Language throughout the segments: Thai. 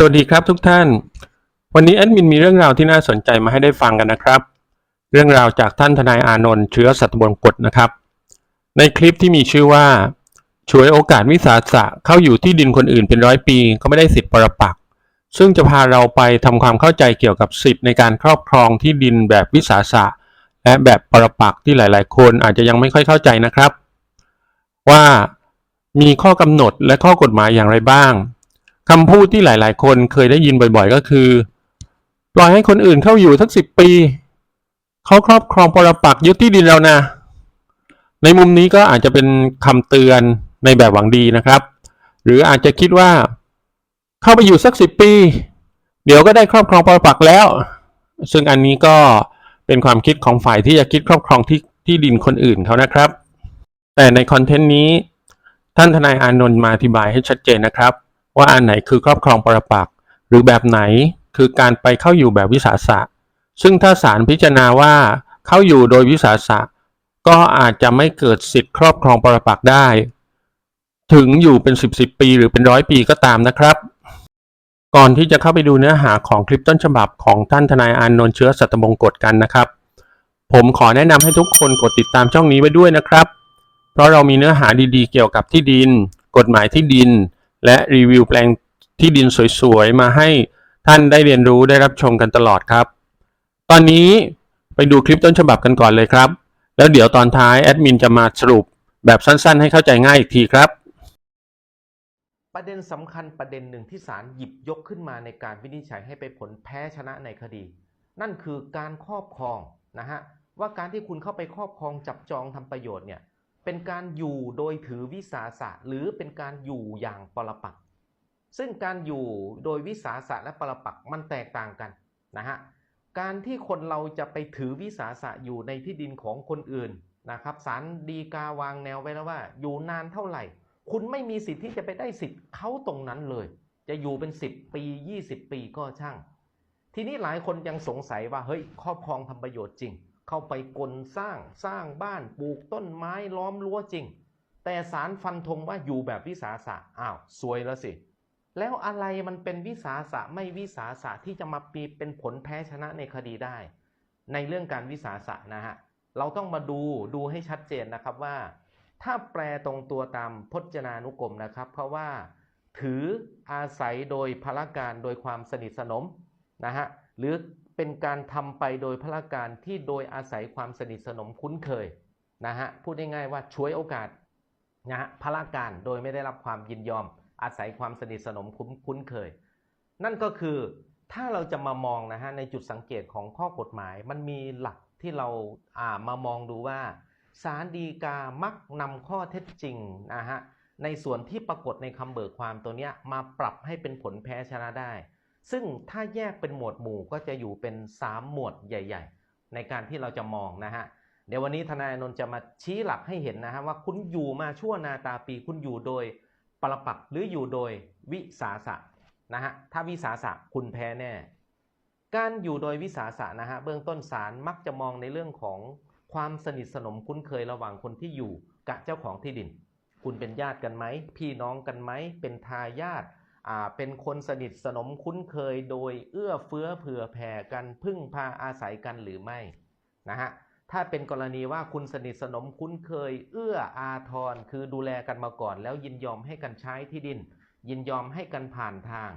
สวัสดีครับทุกท่าน วันนี้แอดมินมีเรื่องราวที่น่าสนใจมาให้ได้ฟังกันนะครับ เรื่องราวจากท่านทนายอานนท์เชื้อสัตบงกฎนะครับ ในคลิปที่มีชื่อว่าฉวยโอกาสวิสาสะเข้าอยู่ที่ดินคนอื่นเป็นร้อยปีก็ไม่ได้สิทธิ์ปรปักซึ่งจะพาเราไปทำความเข้าใจเกี่ยวกับสิทธิ์ในการครอบครองที่ดินแบบวิสาสะ และแบบปรปักที่หลาย ๆ คนอาจจะยังไม่ค่อยเข้าใจนะครับ ว่ามีข้อกำหนดและข้อกฎหมายอย่างไรบ้าง คำพูดที่หลาย ๆ คนเคยได้ยินบ่อย ๆ ก็คือ ปล่อยให้คนอื่นเข้าอยู่ทักสิบปี เขาครอบครองปรปักยึดที่ดินเรานะ ในมุมนี้ก็อาจจะเป็นคำเตือนในแบบหวังดีนะครับ หรืออาจจะคิดว่า เข้าไปอยู่สักสิบปี เดี๋ยวก็ได้ครอบครองปรปักแล้ว ซึ่งอันนี้ก็เป็นความคิดของฝ่ายที่จะคิดครอบครองที่ที่ดินคนอื่นเขานะครับ แต่ในคอนเทนต์นี้ ท่านทนายอานนท์มาอธิบายให้ชัดเจนนะครับ ว่าอันไหนคือครอบครองปรปักษ์หรือแบบไหนคือการไปเข้าอยู่แบบวิสาสะ ซึ่งถ้าศาลพิจารณาว่าเข้าอยู่โดยวิสาสะ ก็อาจจะไม่เกิดสิทธิ์ครอบครองปรปักษ์ได้ ถึงอยู่เป็นสิบสิบปีหรือเป็นร้อยปีก็ตามนะครับ ก่อนที่จะเข้าไปดูเนื้อหาของคลิปต้นฉบับของท่านทนายอานนท์เชื้อสัตบงกฎกันนะครับ ผมขอแนะนำให้ทุกคนกดติดตามช่องนี้ไว้ด้วยนะครับ เพราะเรามีเนื้อหาดีๆ เกี่ยวกับที่ดิน กฎหมายที่ดิน และรีวิวแปลงที่ดินสวยๆ มาให้ท่านได้เรียนรู้ได้รับชมกันตลอดครับ ตอนนี้ไปดูคลิปต้นฉบับกันก่อนเลยครับ แล้วเดี๋ยวตอนท้ายแอดมินจะมาสรุปแบบสั้นๆ ให้เข้าใจง่ายอีกทีครับ ประเด็นสำคัญประเด็นหนึ่งที่ศาลหยิบยกขึ้นมาในการวินิจฉัยให้ไปผลแพ้ชนะในคดี นั่นคือการครอบครองนะฮะว่าการที่คุณเข้าไปครอบครองจับจองทำประโยชน์เนี่ย เป็นการอยู่โดยถือวิสาสะหรือเป็นการอยู่อย่างปรปักซึ่งการอยู่โดยวิสาสะและปรปักมันแตกต่างกันนะฮะการที่คนเราจะไปถือวิสาสะอยู่ในที่ดินของคนอื่นนะครับศาลดีกาวางแนวไว้แล้วว่า อยู่นานเท่าไหร่ คุณไม่มีสิทธิ์ที่จะไปได้สิทธิ์เขาตรงนั้นเลย จะอยู่เป็น 10 ปี 20 ปีก็ช่าง ทีนี้หลายคนยังสงสัยว่าเฮ้ยครอบครองทำประโยชน์จริง เข้าไปกลสร้างสร้างบ้านปลูกต้นไม้ล้อมรั้วจริง แต่ศาลฟันธงว่าอยู่แบบวิสาสะอ้าวซวยแล้วสิ แล้วอะไรมันเป็นวิสาสะไม่วิสาสะที่จะมาปีเป็นผลแพ้ชนะในคดีได้ ในเรื่องการวิสาสะนะฮะเราต้องมาดูดูให้ชัดเจนนะครับว่า ถ้าแปลตรงตัวตามพจนานุกรมนะครับ เพราะว่าถืออาศัยโดยพละการโดยความสนิทสนมนะฮะหรือ เป็นการทำไปโดยพละการที่โดยอาศัยความสนิทสนมคุ้นเคยนะฮะพูดง่ายๆว่าช่วยโอกาสนะฮะพละการโดยไม่ได้รับความยินยอม อาศัยความสนิทสนมคุ้นคุ้นเคย นั่นก็คือถ้าเราจะมามองนะฮะในจุดสังเกตของข้อกฎหมาย มันมีหลักที่เราอ่ามามองดูว่าศาลฎีกามักนำข้อเท็จจริงนะฮะในส่วนที่ปรากฏในคำเบิกความตัวเนี้ยมาปรับให้เป็นผลแพ้ชนะได้ ซึ่งถ้าแยกเป็นหมวดหมู่ก็จะอยู่เป็น 3 หมวดใหญ่ ๆ ในการที่เราจะมองนะฮะเดี๋ยววันนี้ทนายอนนท์จะมาชี้หลักให้เห็นนะฮะว่าคุณอยู่มาชั่วนาตาปีคุณอยู่โดยปรปักหรืออยู่โดยวิสาสะนะฮะถ้าวิสาสะคุณแพ้แน่ การอยู่โดยวิสาสะนะฮะเบื้องต้นศาลมักจะมองในเรื่องของความสนิทสนมคุ้นเคยระหว่างคนที่อยู่กับเจ้าของที่ดิน คุณเป็นญาติกันไหมพี่น้องกันไหมเป็นทายาท เป็นคนสนิทสนมคุ้นเคยโดยเอื้อเฟื้อเผื่อแผ่กันพึ่งพาอาศัยกันหรือไม่นะฮะถ้าเป็นกรณีว่าคุณสนิทสนมคุ้นเคย เอื้ออาทรคือดูแลกันมาก่อน แล้วยินยอมให้กันใช้ที่ดิน ยินยอมให้กันผ่านทาง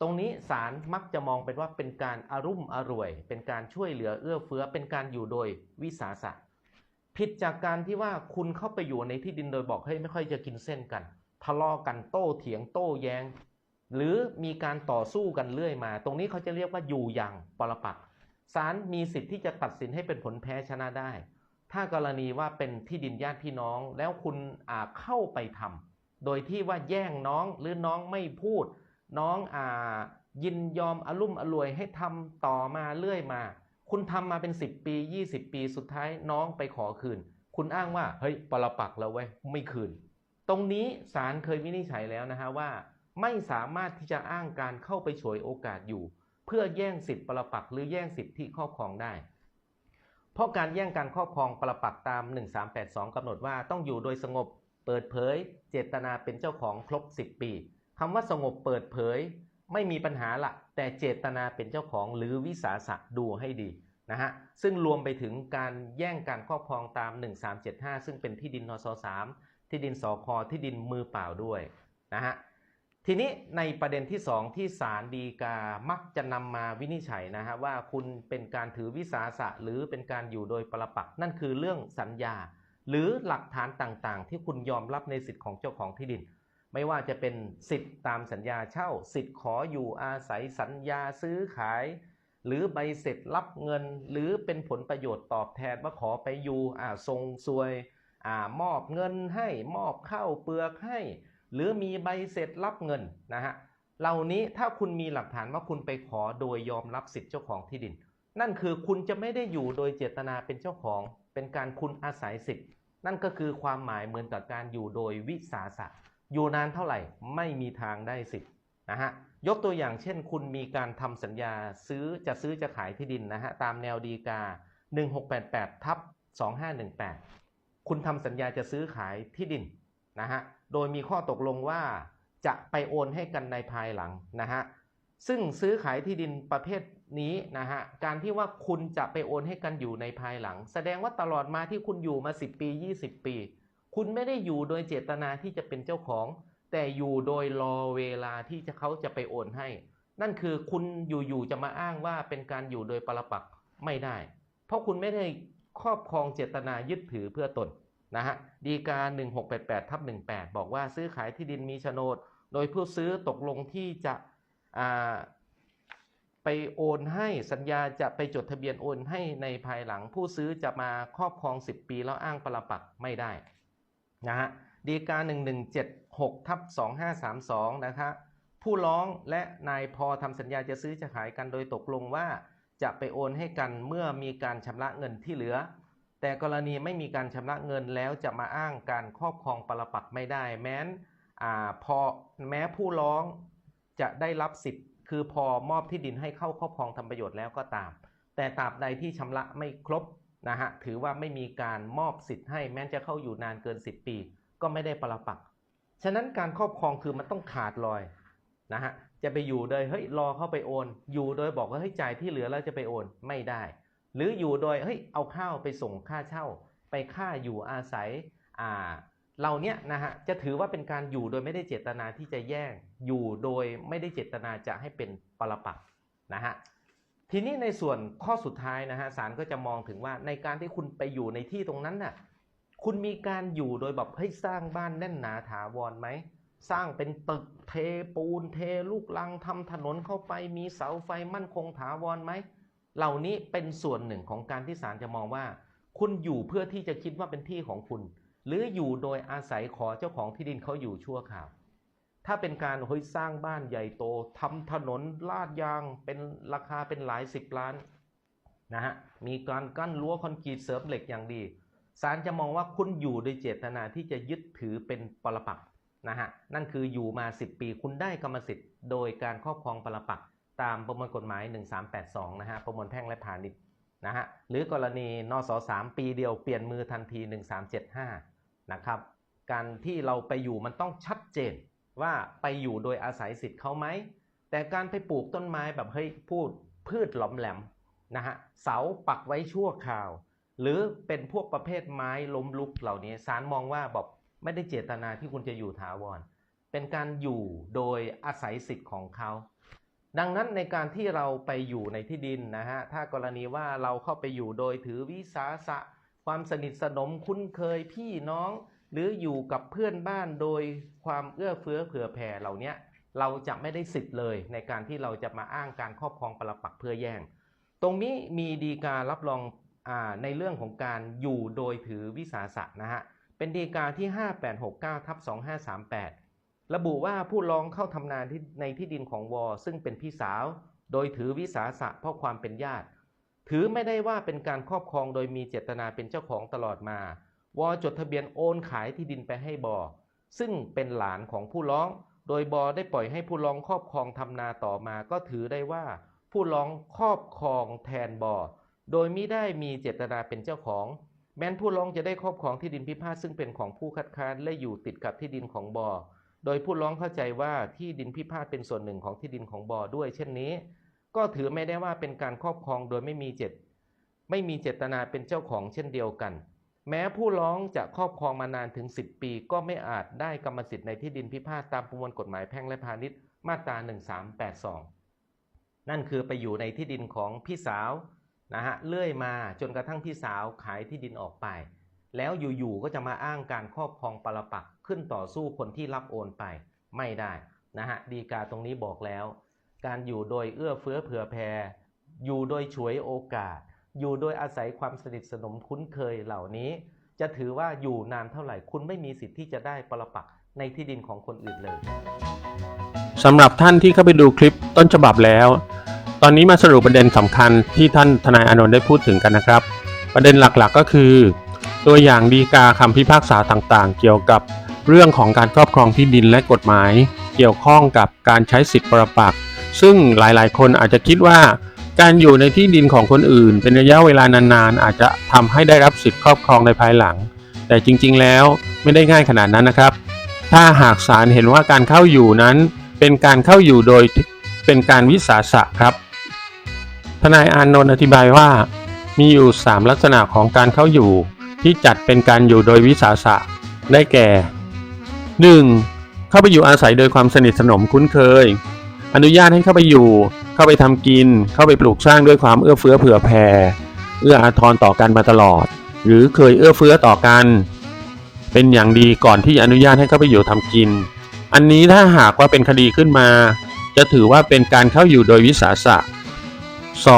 ตรงนี้ศาลมักจะมองเป็นว่าเป็นการอารุ่มอร่วย เป็นการช่วยเหลือเอื้อเฟื้อเป็นการอยู่โดยวิสาสะผิดจากการที่ว่าคุณเข้าไปอยู่ในที่ดินโดยบอกให้ยไม่ค่อยจะกินเส้นกันทะเลาะกันโต้เถียงโต้แยง้ง หรือมีการต่อสู้กันเรื่อยมา ตรงนี้เขาจะเรียกว่าอยู่อย่างปรปักศาลมีสิทธิ์ที่จะตัดสินให้เป็นผลแพ้ชนะได้ ถ้ากรณีว่าเป็นที่ดินญาติพี่น้องแล้วคุณอาเข้าไปทำโดยที่ว่าแย่งน้องหรือน้องไม่พูด น้องอายินยอมอารมุ่มอรวยให้ทำต่อมาเรื่อยมา คุณทำมาเป็น 10 ปี 20 ปีสุดท้ายน้องไปขอคืน คุณอ้างว่าเฮ้ยปรปักแล้วเว้ยไม่คืน ตรงนี้ศาลเคยวินิจฉัยแล้วนะฮะว่า ไม่สามารถที่จะอ้างการเข้าไปฉวยโอกาสอยู่ เพื่อแย่งสิทธิปรปักหรือแย่งสิทธิครอบครองได้ เพราะการแย่งการครอบครองปรปักตาม 1382กำหนดว่าต้องอยู่โดยสงบเปิดเผย เจตนาเป็นเจ้าของครบ 10 ปีคำว่าสงบเปิดเผย ไม่มีปัญหาละแต่เจตนาเป็นเจ้าของหรือวิสาสะดูให้ดีนะฮะซึ่งรวมไปถึงการแย่งการครอบครองตาม 1375 ซึ่งเป็นที่ดินนส3ที่ดินสอคที่ดินมือเปล่าด้วยนะฮะ ทีนี้ในประเด็นที่2ที่ศาลฎีกามักจะนำมาวินิจฉัยนะฮะว่าคุณเป็นการถือวิสาสะหรือเป็นการอยู่โดยประปักนั่นคือเรื่องสัญญา หรือหลักฐานต่างๆ ที่คุณยอมรับในสิทธิ์ของเจ้าของที่ดิน ไม่ว่าจะเป็นสิทธิ์ตามสัญญาเช่า สิทธิ์ขออยู่อาศัยสัญญาซื้อขาย หรือใบเสร็จรับเงิน หรือเป็นผลประโยชน์ตอบแทนว่าขอไปอยู่อ่าทรงซวยอ่ามอบเงินให้มอบข้าวเปลือกให้ หรือมีใบเสร็จรับเงินนะฮะเหล่านี้ถ้าคุณมีหลักฐานว่าคุณไปขอโดยยอมรับสิทธิ์เจ้าของที่ดิน นั่นคือคุณจะไม่ได้อยู่โดยเจตนาเป็นเจ้าของ เป็นการคุณอาศัยสิทธิ์ นั่นก็คือความหมายเหมือนกับการอยู่โดยวิสาสะอยู่นานเท่าไหร่ไม่มีทางได้สิทธิ์นะฮะยกตัวอย่างเช่น คุณมีการทำสัญญาซื้อจะซื้อจะขายที่ดินนะฮะตามแนวดีกา 1688ทับ2518 คุณทำสัญญาจะซื้อขายที่ดินนะฮะ โดยมีข้อตกลงว่าจะไปโอนให้กันในภายหลังนะฮะซึ่งซื้อขายที่ดินประเภทนี้นะฮะการที่ว่าคุณจะไปโอนให้กันอยู่ในภายหลัง แสดงว่าตลอดมาที่คุณอยู่มา 10 ปี 20 ปี คุณไม่ได้อยู่โดยเจตนาที่จะเป็นเจ้าของ แต่อยู่โดยรอเวลาที่จะเขาจะไปโอนให้ นั่นคือคุณอยู่ๆจะมาอ้างว่าเป็นการอยู่โดยปรปักไม่ได้ เพราะคุณไม่ได้ครอบครองเจตนายึดถือเพื่อตน นะฮะดีกา 1688ทับ18 บอกว่าซื้อขายที่ดินมีโฉนด โดยผู้ซื้อตกลงที่จะไปโอนให้สัญญาจะไปจดทะเบียนโอนให้ในภายหลังผู้ซื้อจะมาครอบครอง 10 ปีแล้วอ้างปรปักไม่ได้นะฮะดีกา 1176ทับ2532นะคะผู้ร้องและนายพอทำสัญญาจะซื้อจะขายกันโดยตกลงว่าจะไปโอนให้กันเมื่อมีการชำระเงินที่เหลือ แต่กรณีไม่มีการชำระเงินแล้วจะมาอ้างการครอบครองปรปักไม่ได้ แม้นพอแม้ผู้ร้องจะได้รับสิทธิ์ คือพอมอบที่ดินให้เข้าครอบครองทำประโยชน์แล้วก็ตาม แต่ตราบใดที่ชำระไม่ครบนะฮะถือว่าไม่มีการมอบสิทธิ์ให้แม้จะเข้าอยู่นานเกิน 10 ปี ก็ไม่ได้ปรปัก ฉะนั้นการครอบครองคือมันต้องขาดลอยนะฮะจะไปอยู่โดยเฮ้ยรอเข้าไปโอน อยู่โดยบอกว่าเฮ้ยจ่ายที่เหลือแล้วจะไปโอนไม่ได้ หรืออยู่โดยเฮ้ยเอาข้าวไปส่งค่าเช่า ไปค่าอยู่อาศัยอ่าเราเนี้ยนะฮะจะถือว่าเป็นการอยู่โดยไม่ได้เจตนาที่จะแย่งอยู่โดยไม่ได้เจตนาจะให้เป็นปรปักษ์นะฮะทีนี้ในส่วนข้อสุดท้ายนะฮะศาลก็จะมองถึงว่าในการที่คุณไปอยู่ในที่ตรงนั้นน่ะคุณมีการอยู่โดยแบบให้ยสร้างบ้านแน่นหนาถาวรไหมสร้างเป็นตึกเทปูนเทลูกลังทำถนนเข้าไปมีเสาไฟมั่นคงถาวรไหม เหล่านี้เป็นส่วนหนึ่งของการที่ศาลจะมองว่า คุณอยู่เพื่อที่จะคิดว่าเป็นที่ของคุณ หรืออยู่โดยอาศัยขอเจ้าของที่ดินเขาอยู่ชั่วคราว ถ้าเป็นการเฮ้ยสร้างบ้านใหญ่โตทำถนนลาดยางเป็นราคาเป็นหลายสิบล้านนะฮะมีการกั้นรั้วคอนกรีตเสริมเหล็กอย่างดีศาลจะมองว่าคุณอยู่โดยเจตนาที่จะยึดถือเป็นปรปักษ์นะฮะนั่นคืออยู่มา 10 ปีคุณได้กรรมสิทธิ์ โดยการครอบครองปรปักษ์ ตามประมวลกฎหมาย 1382 นะฮะ ประมวลแพ่งและพาณิชย์นะฮะ หรือกรณีนส3ปีเดียวเปลี่ยนมือทันที 1375 นะครับ การที่เราไปอยู่มันต้องชัดเจนว่าไปอยู่โดยอาศัยสิทธิ์เขาไหม แต่การไปปลูกต้นไม้แบบเฮ้ยพูดพืชหลอมแหลมนะฮะ เสาปักไว้ชั่วคราว หรือเป็นพวกประเภทไม้ล้มลุกเหล่านี้ศาลมองว่าบอกไม่ได้เจตนาที่คุณจะอยู่ถาวร เป็นการอยู่โดยอาศัยสิทธิ์ของเขา ดังนั้นในการที่เราไปอยู่ในที่ดินนะฮะถ้ากรณีว่าเราเข้าไปอยู่โดยถือวิสาสะ ความสนิทสนมคุ้นเคยพี่น้อง หรืออยู่กับเพื่อนบ้านโดยความเอื้อเฟื้อเผื่อแผ่เหล่านี้เราจะไม่ได้สิทธิ์เลยในการที่เราจะมาอ้างการครอบครองปรปักเพื่อแย่ง ตรงนี้มีดีการรับรองอในเรื่องของการอยู่โดยถือวิสาสะนะฮะเป็นดีกาที่ 5869ทับ2538 ระบุว่าผู้ร้องเข้าทำงานที่ในที่ดินของวอซึ่งเป็นพี่สาว โดยถือวิสาสะเพราะความเป็นญาติ ถือไม่ได้ว่าเป็นการครอบครองโดยมีเจตนาเป็นเจ้าของตลอดมา วอจดทะเบียนโอนขายที่ดินไปให้บอซึ่งเป็นหลานของผู้ร้อง โดยบอได้ปล่อยให้ผู้ร้องครอบครองทำนาต่อมา ก็ถือได้ว่า ผู้ร้องครอบครองแทนบอโดยไมิได้มีเจตนาเป็นเจ้าของ แม้นผู้ร้องจะได้ครอบครองที่ดินพิพาทซึ่งเป็นของผู้คัดค้านและอยู่ติดกับที่ดินของบอ โดยผู้ร้องเข้าใจว่าที่ดินพิพาทเป็นส่วนหนึ่งของที่ดินของบอด้วย เช่นนี้ ก็ถือไม่ได้ว่าเป็นการครอบครองโดยไม่มีเจตไม่มีเจตนาเป็นเจ้าของเช่นเดียวกัน แม้ผู้ร้องจะครอบครองมานานถึง 10 ปี ก็ไม่อาจได้กรรมสิทธิ์ในที่ดินพิพาทตามประมวลกฎหมายแพ่งและพาณิชย์มาตรา 1382 นั่นคือไปอยู่ในที่ดินของพี่สาวนะฮะเลื่อยมาจนกระทั่งพี่สาวขายที่ดินออกไป แล้วอยู่ๆก็จะมาอ้างการครอบครองปรปักษ ขึ้นต่อสู้คนที่รับโอนไปไม่ได้นะฮะดีกาตรงนี้บอกแล้ว การอยู่โดยเอื้อเฟื้อเผื่อแผ่อยู่โดยฉวยโอกาส อยู่โดยอาศัยความสนิทสนมคุ้นเคยเหล่านี้ จะถือว่าอยู่นานเท่าไหร่คุณไม่มีสิทธิ์ที่จะได้ปรปักในที่ดินของคนอื่นเลยสำหรับท่านที่เข้าไปดูคลิปต้นฉบับแล้ว ตอนนี้มาสรุปประเด็นสำคัญที่ท่านทนายอานนท์ได้พูดถึงกันนะครับ ประเด็นหลักๆก็คือ ตัวอย่างดีกาคำพิพากษาต่างๆ เกี่ยวกับ เรื่องของการครอบครองที่ดินและกฎหมาย เกี่ยวข้องกับการใช้สิทธิประปักษ์ซึ่งหลายๆ คนอาจจะคิดว่า การอยู่ในที่ดินของคนอื่น เป็นระยะเวลานานๆ อาจจะทำให้ได้รับสิทธิครอบครองในภายหลัง แต่จริงๆแล้วไม่ได้ง่ายขนาดนั้นนะครับ ถ้าหากศาลเห็นว่าการเข้าอยู่นั้น เป็นการเข้าอยู่โดยเป็นการวิสาสะครับ ทนายอานนท์อธิบายว่า มีอยู่ 3 ลักษณะของการเข้าอยู่ ที่จัดเป็นการอยู่โดยวิสาสะ ได้แก่ 1. เข้าไปอยู่อาศัยโดยความสนิทสนมคุ้นเคย อนุญาตให้เข้าไปอยู่ เข้าไปทำกิน เข้าไปปลูกสร้างด้วยความเอื้อเฟื้อเผื่อแผ่ เอื้ออาทรต่อกันมาตลอด หรือเคยเอื้อเฟื้อต่อกัน เป็นอย่างดีก่อนที่อนุญาตให้เข้าไปอยู่ทำกิน อันนี้ถ้าหากว่าเป็นคดีขึ้นมา จะถือว่าเป็นการเข้าอยู่โดยวิสาสะ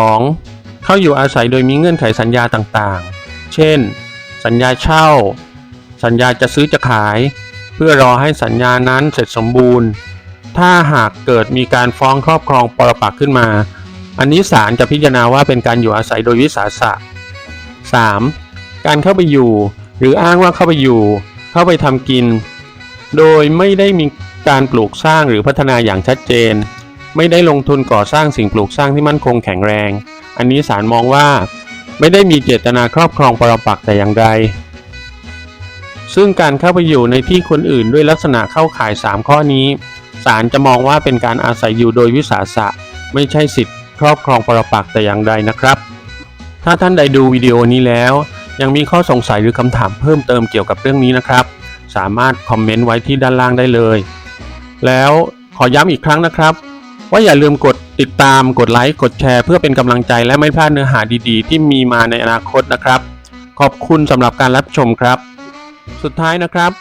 2. เข้าอยู่อาศัยโดยมีเงื่อนไขสัญญาต่างๆ เช่น สัญญาเช่า สัญญาจะซื้อจะขาย เพื่อรอให้สัญญานั้นเสร็จสมบูรณ์ ถ้าหากเกิดมีการฟ้องครอบครองปรปักษ์ขึ้นมา อันนี้ศาลจะพิจารณาว่าเป็นการอยู่อาศัยโดยวิสาสะ 3. การเข้าไปอยู่ หรืออ้างว่าเข้าไปอยู่ เข้าไปทำกิน โดยไม่ได้มีการปลูกสร้างหรือพัฒนาอย่างชัดเจน ไม่ได้ลงทุนก่อสร้างสิ่งปลูกสร้างที่มั่นคงแข็งแรง อันนี้ศาลมองว่า ไม่ได้มีเจตนาครอบครองปรปักษ์แต่อย่างใด ซึ่งการเข้าไปอยู่ในที่คนอื่นด้วยลักษณะเข้าข่าย 3 ข้อนี้ศาลจะมองว่าเป็นการอาศัยอยู่โดยวิสาสะ ไม่ใช่สิทธิครอบครองปรปักษ์แต่อย่างใดนะครับ ถ้าท่านใดดูวิดีโอนี้แล้ว ยังมีข้อสงสัยหรือคำถามเพิ่มเติมเกี่ยวกับเรื่องนี้นะครับ สามารถคอมเมนต์ไว้ที่ด้านล่างได้เลย แล้วขอย้ำอีกครั้งนะครับ ว่าอย่าลืมกดติดตามกดไลค์กดแชร์ เพื่อเป็นกำลังใจและไม่พลาดเนื้อหาดีๆ ที่มีมาในอนาคตนะครับ ขอบคุณสำหรับการรับชมครับ สุดท้ายนะครับ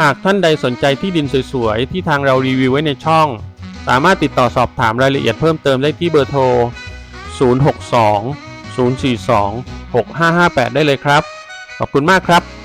หากท่านใดสนใจที่ดินสวยๆ ที่ทางเรารีวิวไว้ในช่อง สามารถติดต่อสอบถามรายละเอียดเพิ่มเติมได้ที่เบอร์โทร 062 042 6558 ได้เลยครับ ขอบคุณมากครับ